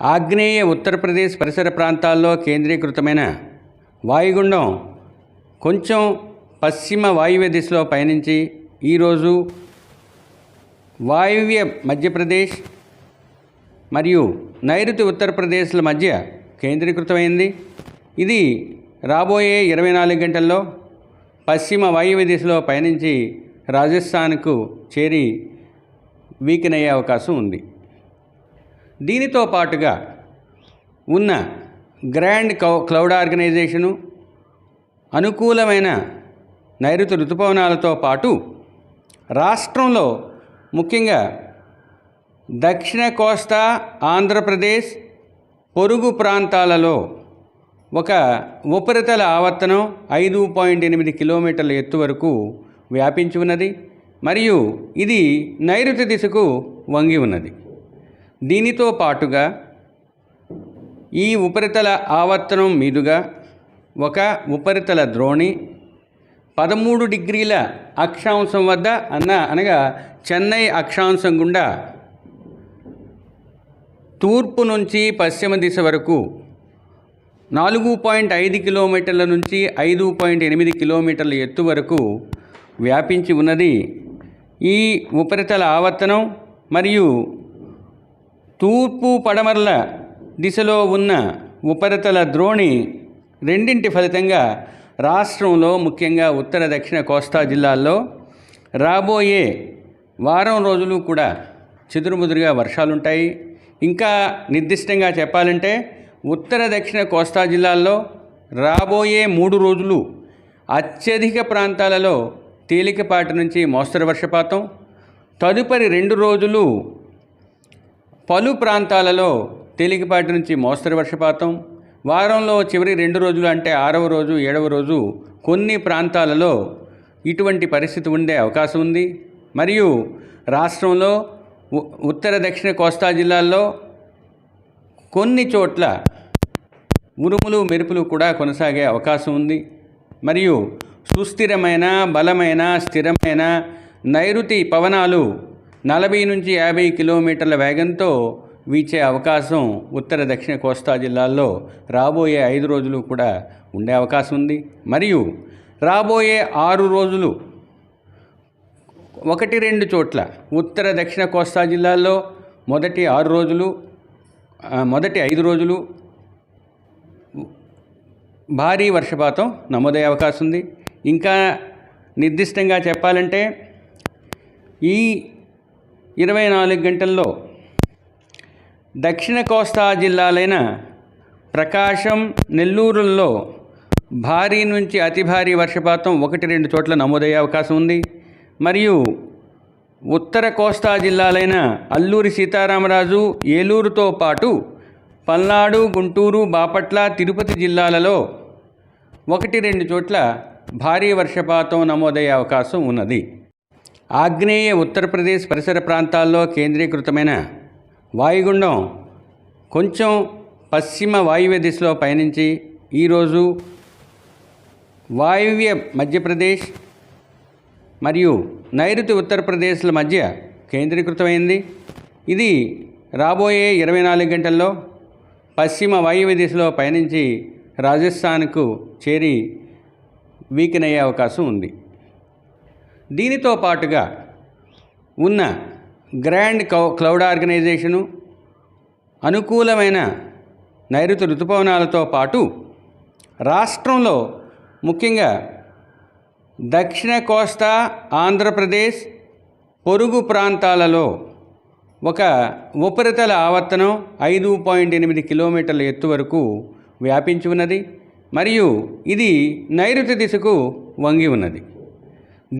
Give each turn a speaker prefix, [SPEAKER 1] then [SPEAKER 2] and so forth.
[SPEAKER 1] ఆగ్నేయ ఉత్తరప్రదేశ్ పరిసర ప్రాంతాల్లో కేంద్రీకృతమైన వాయుగుండం కొంచెం పశ్చిమ వాయువ్య దిశలో పయనించి ఈరోజు వాయువ్య మధ్యప్రదేశ్ మరియు నైరుతి ఉత్తరప్రదేశ్ల మధ్య కేంద్రీకృతమైంది. ఇది రాబోయే ఇరవై నాలుగు గంటల్లో పశ్చిమ వాయువ్య దిశలో పయనించి రాజస్థాన్కు చేరి వీకెన్ అయ్యే అవకాశం ఉంది. దీనితో పాటుగా ఉన్న గ్రాండ్ కౌ క్లౌడ్ ఆర్గనైజేషను అనుకూలమైన నైరుతి ఋతుపవనాలతో పాటు రాష్ట్రంలో ముఖ్యంగా దక్షిణ కోస్తా ఆంధ్రప్రదేశ్ పొరుగు ప్రాంతాలలో ఒక ఉపరితల ఆవర్తనం ఐదు పాయింట్ ఎనిమిది కిలోమీటర్ల ఎత్తు వరకు వ్యాపించి ఉన్నది. మరియు ఇది నైరుతి దిశకు వంగి ఉన్నది. దీనితో పాటుగా ఈ ఉపరితల ఆవర్తనం మీదుగా ఒక ఉపరితల ద్రోణి పదమూడు డిగ్రీల అక్షాంశం వద్ద అన్న అనగా చెన్నై అక్షాంశం గుండా తూర్పు నుంచి పశ్చిమ దిశ వరకు నాలుగు పాయింట్ ఐదు కిలోమీటర్ల నుంచి ఐదు పాయింట్ ఎనిమిది కిలోమీటర్ల ఎత్తు వరకు వ్యాపించి ఉన్నది ఈ ఉపరితల ఆవర్తనం మరియు తూర్పు పడమరల దిశలో ఉన్న ఉపరితల ద్రోణి రెండింటి ఫలితంగా రాష్ట్రంలో ముఖ్యంగా ఉత్తర దక్షిణ కోస్తా జిల్లాల్లో రాబోయే వారం రోజులు కూడా చెదురుముదురుగా వర్షాలుంటాయి. ఇంకా నిర్దిష్టంగా చెప్పాలంటే ఉత్తర దక్షిణ కోస్తా జిల్లాల్లో రాబోయే మూడు రోజులు అత్యధిక ప్రాంతాలలో తేలికపాటి నుంచి మోస్తరు వర్షపాతం. తదుపరి రెండు రోజులు పలు ప్రాంతాలలో తేలికపాటి నుంచి మోస్తరు వర్షపాతం. వారంలో చివరి రెండు రోజులు అంటే ఆరవ రోజు ఏడవ రోజు కొన్ని ప్రాంతాలలో ఇటువంటి పరిస్థితి ఉండే అవకాశం ఉంది. మరియు రాష్ట్రంలో ఉ- ఉత్తర దక్షిణ కోస్తా జిల్లాల్లో కొన్ని చోట్ల ఉరుములు మెరుపులు కూడా కొనసాగే అవకాశం ఉంది. మరియు సుస్థిరమైన బలమైన స్థిరమైన నైరుతి పవనాలు నలభై నుంచి యాభై కిలోమీటర్ల వేగంతో వీచే అవకాశం ఉత్తర దక్షిణ కోస్తా జిల్లాల్లో రాబోయే ఐదు రోజులు కూడా ఉండే అవకాశం ఉంది. మరియు రాబోయే ఆరు రోజులు ఒకటి రెండు చోట్ల ఉత్తర దక్షిణ కోస్తా జిల్లాల్లో మొదటి ఆరు రోజులు మొదటి ఐదు రోజులు భారీ వర్షపాతం నమోదయ్యే అవకాశం ఉంది. ఇంకా నిర్దిష్టంగా చెప్పాలంటే ఈ ఇరవై నాలుగు గంటల్లో దక్షిణ కోస్తా జిల్లాలైన ప్రకాశం నెల్లూరుల్లో భారీ నుంచి అతి భారీ వర్షపాతం ఒకటి రెండు చోట్ల నమోదయ్యే అవకాశం ఉంది. మరియు ఉత్తర కోస్తా జిల్లాలైన అల్లూరి సీతారామరాజు ఏలూరుతో పాటు పల్నాడు గుంటూరు బాపట్ల తిరుపతి జిల్లాలలో ఒకటి రెండు చోట్ల భారీ వర్షపాతం నమోదయ్యే అవకాశం ఉన్నది. ఆగ్నేయ ఉత్తరప్రదేశ్ పరిసర ప్రాంతాల్లో కేంద్రీకృతమైన వాయుగుండం కొంచెం పశ్చిమ వాయువ్య దిశలో పయనించి ఈరోజు వాయువ్య మధ్యప్రదేశ్ మరియు నైరుతి ఉత్తరప్రదేశ్ల మధ్య కేంద్రీకృతమైంది. ఇది రాబోయే ఇరవై నాలుగు గంటల్లో పశ్చిమ వాయువ్య దిశలో పయనించి రాజస్థాన్కు చేరి వీకెన్ అయ్యే అవకాశం ఉంది. దీనితో పాటుగా ఉన్న గ్రాండ్ కౌ క్లౌడ్ ఆర్గనైజేషను అనుకూలమైన నైరుతి ఋతుపవనాలతో పాటు రాష్ట్రంలో ముఖ్యంగా దక్షిణ కోస్తా ఆంధ్రప్రదేశ్ పొరుగు ప్రాంతాలలో ఒక ఉపరితల ఆవర్తనం ఐదు పాయింట్ ఎనిమిది కిలోమీటర్ల ఎత్తు వరకు వ్యాపించి ఉన్నది. మరియు ఇది నైరుతి దిశకు వంగి ఉన్నది.